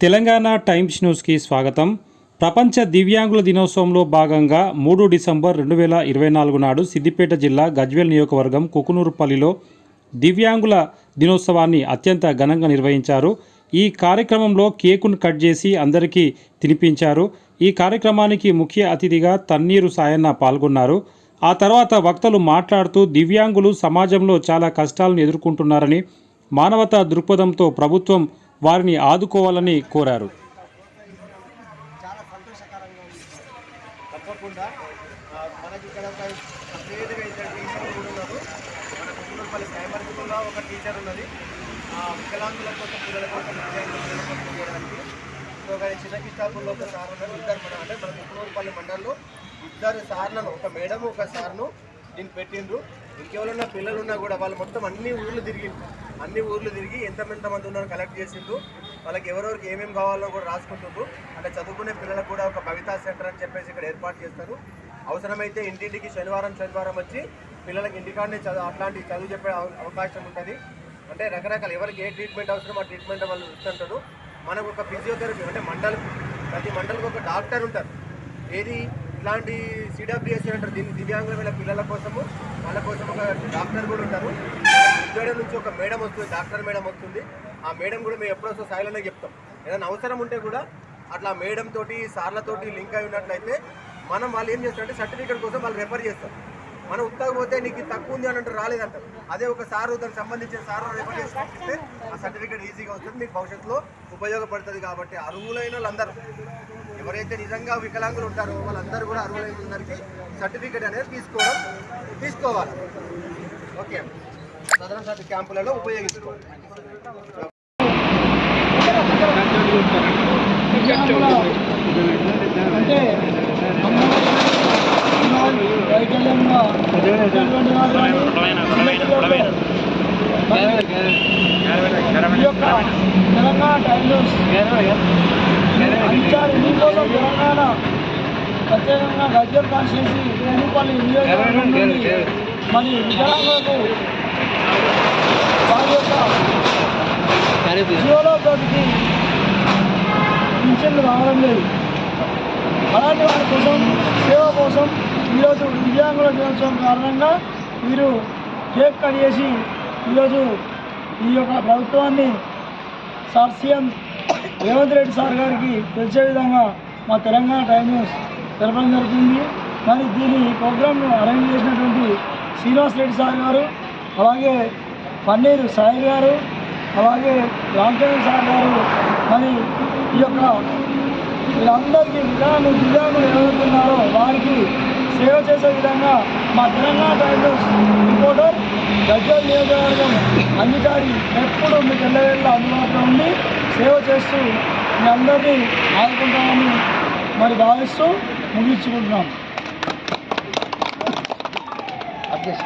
Telangana times న్యూస్కి స్వాగతం. ప్రపంచ దివ్యాంగుల దినోత్సవంలో భాగంగా మూడు డిసెంబర్ రెండు వేల ఇరవై నాలుగు నాడు సిద్దిపేట జిల్లా గజ్వేల్ నియోజకవర్గం కుకునూరుపల్లిలో దివ్యాంగుల దినోత్సవాన్ని అత్యంత ఘనంగా నిర్వహించారు. ఈ కార్యక్రమంలో కేకును కట్ చేసి అందరికీ తినిపించారు. ఈ కార్యక్రమానికి ముఖ్య అతిథిగా తన్నీరు సాయన్న పాల్గొన్నారు. ఆ తర్వాత వక్తలు మాట్లాడుతూ దివ్యాంగులు సమాజంలో చాలా కష్టాలను ఎదుర్కొంటున్నారని మానవతా దృక్పథంతో ప్రభుత్వం వారిని ఆదుకోవాలని కోరారు. చాలా సంతోషకరంగా ఉంది. తప్పకుండా మనకి ఇక్కడ ఒక పేరుగా టీచర్లు కూడా ఉన్నారు. మన కుటుంబపల్లి ప్రైమరీ స్కూల్లో ఒక టీచర్ ఉన్నది. ఆ వికలాంగుల కోసం పిల్లల కోసం విద్యార్థుల పిల్లల కోసం చేయడానికి. సో ఒక చిన్నకిష్టాపూర్లో ఒక సార్ ఉన్నారు. ఇద్దరు మన అంటే మన కుటుంబపల్లి మండలంలో ఇద్దరు సార్లను ఒక మేడం ఒక సార్ను దీన్ని పెట్టిండ్రు. ఇంకెవరన్నా పిల్లలు ఉన్నా కూడా వాళ్ళు మొత్తం అన్ని ఊర్లు తిరిగిండ్రు అన్ని ఊర్లు తిరిగి ఎంతమంత మంది ఉన్నారో కలెక్ట్ చేసిండ్రు. వాళ్ళకి ఎవరెవరికి ఏమేమి కావాలో కూడా రాసుకుంటుండ్రు. అంటే చదువుకునే పిల్లలకు కూడా ఒక కవితా సెంటర్ అని చెప్పేసి ఇక్కడ ఏర్పాటు చేస్తారు. అవసరమైతే ఇంటింటికి శనివారం శనివారం వచ్చి పిల్లలకి ఇంటికాడనే చదువు అట్లాంటి చదువు చెప్పే అవ- అవకాశం ఉంటుంది. అంటే రకరకాల ఎవరికి ఏ ట్రీట్మెంట్ అవసరం ఆ ట్రీట్మెంట్ వాళ్ళు ఇస్తుంటారు. మనకు ఒక ఫిజియోథెరపీ అంటే మండలం ప్రతి మండలకు ఒక డాక్టర్ ఉంటారు. ఏది అట్లాంటి సిడబ్ల్యూఎస్ అంటారు. దీన్ని దివ్యాంగులమైన పిల్లల కోసము వాళ్ళ కోసం ఒక డాక్టర్ కూడా ఉంటారు. ఉద్యోగం నుంచి ఒక మేడం వస్తుంది డాక్టర్ మేడం వస్తుంది. ఆ మేడం కూడా మేము ఎప్పుడో స్థాయిలోనే చెప్తాం. ఏదైనా అవసరం ఉంటే కూడా అట్లా మేడం తోటి సార్లతోటి లింక్ అయి ఉన్నట్లయితే మనం వాళ్ళు ఏం చేస్తారంటే సర్టిఫికేట్ కోసం వాళ్ళు రెఫర్ చేస్తారు. మనం ఉత్తకపోతే నీకు తక్కువ ఉంది అని అంటే రాలేదంటారు. అదే ఒక సారు దానికి సంబంధించిన సారు రెఫర్ చేసుకుంటే ఆ సర్టిఫికేట్ ఈజీగా వస్తుంది. మీకు భవిష్యత్తులో ఉపయోగపడుతుంది కాబట్టి అర్హులైన వాళ్ళందరూ. ఎవరైతే నిజంగా వికలాంగులు ఉంటారో వాళ్ళందరూ కూడా అర్హులైన అందరికీ సర్టిఫికేట్ అనేది తీసుకోవడం తీసుకోవాలి. ఓకే. సదరన్ సాటి క్యాంపులలో ఉపయోగించుకోవాలి. అంటే వైకల్యంగా యొక్క తెలంగాణ టైమ్స్ అంచారు మీకోసం తెలంగాణ ప్రత్యేకంగా గజ్జల్ కాన్స్టిట్యూన్సీ ఎన్నిపల్లి నియోజకవర్గం నుండి మరి వికలాంగులకు వారి యొక్క జీవనోపాధికి పింఛన్లు రావడం లేదు. అలాంటి వారి కోసం సేవ కోసం ఈరోజు దివ్యాంగుల దినోత్సవం కారణంగా వీరు కేక్ కట్ చేసి ఈరోజు ఈ యొక్క ప్రభుత్వాన్ని sir CM Revanth Reddy sir గారికి తెలిసే విధంగా మా తెలంగాణ టైమ్ న్యూస్ తెలపడం జరుగుతుంది. మరి దీని ప్రోగ్రామ్ను అరేంజ్ చేసినటువంటి శ్రీనివాస్ రెడ్డి సార్ గారు అలాగే పన్నీరు సాయి గారు అలాగే రామచంద్ర సార్ గారు మరి ఈ యొక్క వీళ్ళందరికీ విధానం దివ్యాంగులు ఎవరున్నారో వారికి సేవ చేసే విధంగా మా తెలంగాణ టైమ్స్ రిపోర్టర్ గజ్వల్ నియోజకవర్గం అధికారి ఎప్పుడు మీకు ఎల్లవేళ్ళ అందుబాటులో ఉండి సేవ చేస్తూ మీ అందరినీ ఆదుకుంటామని మరి భావిస్తూ ముగించుకుంటున్నాం. అధ్యక్ష